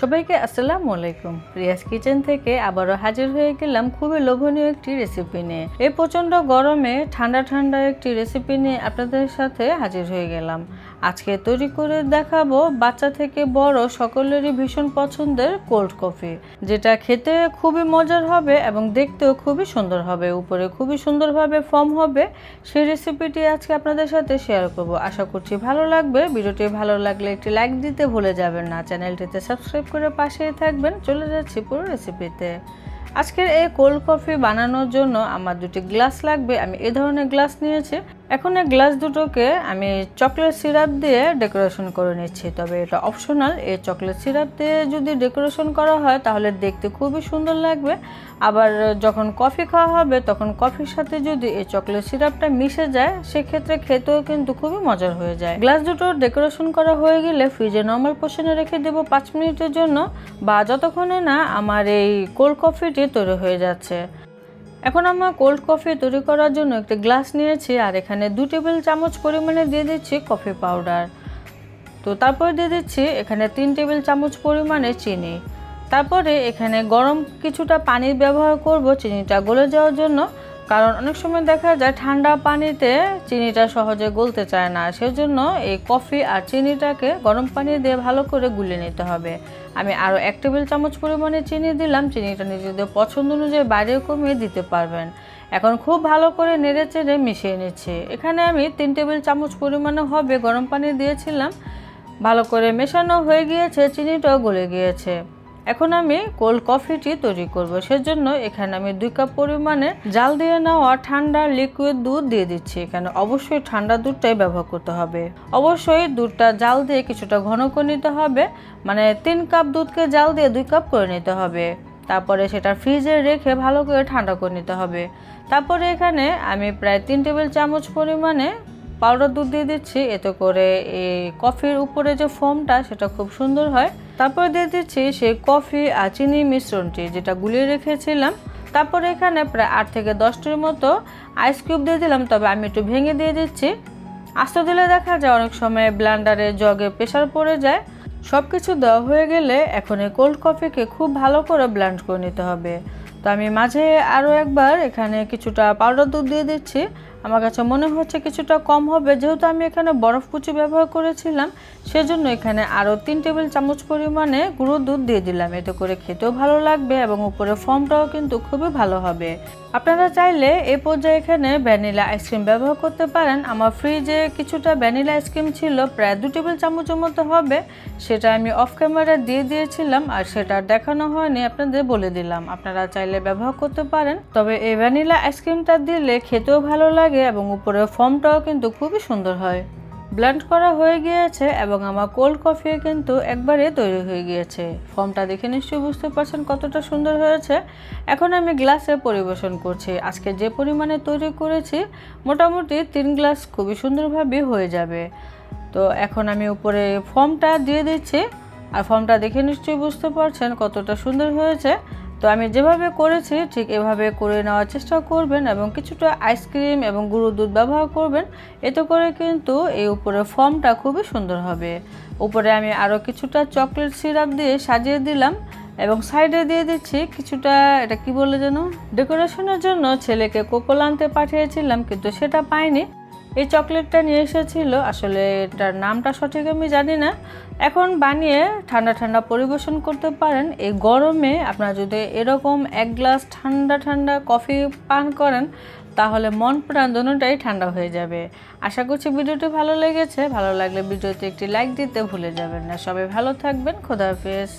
সবাইকে আসসালামু আলাইকুম। রিয়াজ কিচেন থেকে আবারও হাজির হয়ে গেলাম খুবই লোভনীয় একটি রেসিপি নিয়ে। এই প্রচণ্ড গরমে ঠান্ডা ঠান্ডা একটি রেসিপি নিয়ে আপনাদের সাথে হাজির হয়ে গেলাম। আজকে তৈরি করে দেখাবো বাচ্চা থেকে বড় সকলেরই ভীষণ পছন্দের কোল্ড কফি যেটা খেতে খুবই মজার হবে এবং দেখতেও খুবই সুন্দর হবে, উপরে খুবই সুন্দরভাবে ফর্ম হবে। সেই রেসিপিটি আজকে আপনাদের সাথে শেয়ার করব। আশা করছি ভালো লাগবে। ভিডিওটি ভালো লাগলে একটি লাইক দিতে ভুলে যাবেন না। চ্যানেলটিতে সাবস্ক্রাইব করে পাশেই থাকবেন। চলে যাচ্ছি পুরো রেসিপিতে আজকের এই কোল্ড কফি বানানোর জন্য আমার দুটি গ্লাস লাগবে। আমি এ ধরনের গ্লাস নিয়েছি। এখন এই গ্লাস দুটোকে আমি চকলেট সিরাপ দিয়ে ডেকোরেশন করে নিচ্ছি, তবে এটা অপশনাল। এই চকলেট সিরাপ দিয়ে যদি ডেকোরেশন করা হয়, তাহলে দেখতে খুবই সুন্দর লাগবে। আবার যখন কফি খাওয়া হবে, তখন কফির সাথে যদি এই চকলেট সিরাপটা মিশে যায়, সেক্ষেত্রে খেতেও কিন্তু খুবই মজার হয়ে যায়। গ্লাস দুটো ডেকোরেশন করা হয়ে গেলে ফ্রিজে নর্মাল পোর্শনে রেখে দেবো পাঁচ মিনিটের জন্য, বা যতক্ষণে না আমার এই কোল্ড কফিটি তৈরি হয়ে যাচ্ছে। এখন আমরা কোল্ড কফি তৈরি করার জন্য একটি গ্লাস নিয়েছি, আর এখানে দু টেবিল চামচ পরিমাণে দিয়ে দিচ্ছি কফি পাউডার তো তারপর দিয়ে দিচ্ছি এখানে তিন টেবিল চামচ পরিমাণে চিনি। তারপরে এখানে গরম কিছুটা পানির ব্যবহার করব, চিনিটা গলে যাওয়ার জন্য। কারণ অনেক সময় দেখা যায় ঠান্ডা পানিতে চিনিটা সহজে গলতে চায় না। সেজন্য এই কফি আর চিনিটাকে গরম পানি দিয়ে ভালো করে গুলে নিতে হবে। আমি আরও এক টেবিল চামচ পরিমাণে চিনি দিলাম। চিনিটা নিজেদের পছন্দ অনুযায়ী বাইরেও কমিয়ে দিতে পারবেন। এখন খুব ভালো করে নেড়ে চেড়ে মিশিয়ে নিচ্ছি। এখানে আমি তিন টেবিল চামচ পরিমাণে হবে গরম পানি দিয়েছিলাম। ভালো করে মেশানো হয়ে গিয়েছে, চিনিটাও গলে গিয়েছে। এখন আমি কোল্ড কফিটি তৈরি করব। সেজন্য এখানে আমি দুই কাপ পরিমাণে জাল দিয়ে নেওয়া ঠান্ডা লিকুইড দুধ দিয়ে দিচ্ছি। এখানে অবশ্যই ঠান্ডা দুধটাই ব্যবহার করতে হবে। অবশ্যই দুধটা জাল দিয়ে কিছুটা ঘন করে নিতে হবে। মানে তিন কাপ দুধকে জাল দিয়ে দুই কাপ করে নিতে হবে। তারপরে সেটা ফ্রিজে রেখে ভালো করে ঠান্ডা করে নিতে হবে। তারপরে এখানে আমি প্রায় তিন টেবিল চামচ পরিমাণে পাউডার দুধ দিয়ে দিচ্ছি। এতে করে এই কফির উপরে যে ফোমটা সেটা খুব সুন্দর হয়। তারপরে দিয়ে দিচ্ছি সেই কফি আর চিনি মিশ্রণটি, যেটা গুলিয়ে রেখেছিলাম। তারপরে এখানে প্রায় আট থেকে দশটির মতো আইস কিউব দিয়ে দিলাম, তবে আমি একটু ভেঙে দিয়ে দিচ্ছি। আস্ত দিলে দেখা যায় অনেক সময় ব্লান্ডারে জগে প্রেশার পড়ে যায়। সব কিছু দেওয়া হয়ে গেলে এখন এই কোল্ড কফিকে খুব ভালো করে ব্লেন্ড করে নিতে হবে। তো আমি মাঝে আরও একবার এখানে কিছুটা পাউডার দুধ দিয়ে দিচ্ছি। আমার কাছে মনে হচ্ছে কিছুটা কম হবে। যেহেতু আমি এখানে বরফ কুচি ব্যবহার করেছিলাম, সেজন্য এখানে আরও তিন টেবিল চামচ পরিমাণে গুঁড়ো দুধ দিয়ে দিলাম। এতে করে খেতেও ভালো লাগবে এবং উপরে ফর্মটাও কিন্তু খুবই ভালো হবে। আপনারা চাইলে এ পর্যায়ে এখানে ভ্যানিলা আইসক্রিম ব্যবহার করতে পারেন। আমার ফ্রিজে কিছুটা ভ্যানিলা আইসক্রিম ছিল, প্রায় দু টেবিল চামচের মতো হবে। সেটা আমি অফ ক্যামেরা দিয়ে দিয়েছিলাম আর সেটা দেখানো হয়নি, আপনাদের বলে দিলাম। আপনারা চাইলে ব্যবহার করতে পারেন। তবে এই ভ্যানিলা আইসক্রিমটা দিলে খেতেও ভালো লাগে। এবং উপরে ফর্মটাও কিন্তু খুবই সুন্দর হয়। ব্লেন্ড করা হয়ে গিয়েছে এবং আমার কোল্ড কফি কিন্তু একবারে তৈরি হয়ে গিয়েছে। ফর্মটা দেখে নিশ্চয়ই বুঝতে পারছেন কতটা সুন্দর হয়েছে। এখন আমি গ্লাসে পরিবেশন করছি। আজকে যে পরিমাণে তৈরি করেছি, মোটামুটি তিন গ্লাস খুবই সুন্দরভাবে হয়ে যাবে। তো এখন আমি উপরে ফর্মটা দিয়ে দিচ্ছি। আর ফর্মটা দেখে নিশ্চয়ই বুঝতে পারছেন কতটা সুন্দর হয়েছে। তো আমি যেভাবে করেছি, ঠিক এভাবে করে নেওয়ার চেষ্টা করবেন এবং কিছুটা আইসক্রিম এবং গুঁড়ো দুধ ব্যবহার করবেন। এতে করে কিন্তু এই উপরে ফর্মটা খুবই সুন্দর হবে। উপরে আমি আরও কিছুটা চকলেট সিরাপ দিয়ে সাজিয়ে দিলাম এবং সাইডে দিয়ে দিচ্ছি কিছুটা, এটা কি বলে যেন? ডেকোরেশনের জন্য ছেলেকে কোকোল আনতে পাঠিয়েছিলাম, কিন্তু সেটা পাইনি। এই চকলেটটা নিয়ে এসেছিল। আসলে এটার নামটা সঠিক আমি জানি না। এখন বানিয়ে ঠান্ডা ঠান্ডা পরিবেশন করতে পারেন। এই গরমে আপনারা যদি এরকম এক গ্লাস ঠান্ডা ঠান্ডা কফি পান করেন, তাহলে মন প্রাণ দুটোটাই ঠান্ডা হয়ে যাবে। আশা করছি ভিডিওটি ভালো লেগেছে। ভালো লাগলে ভিডিওতে একটি লাইক দিতে ভুলে যাবেন না। সবাই ভালো থাকবেন। খোদা হাফেজ।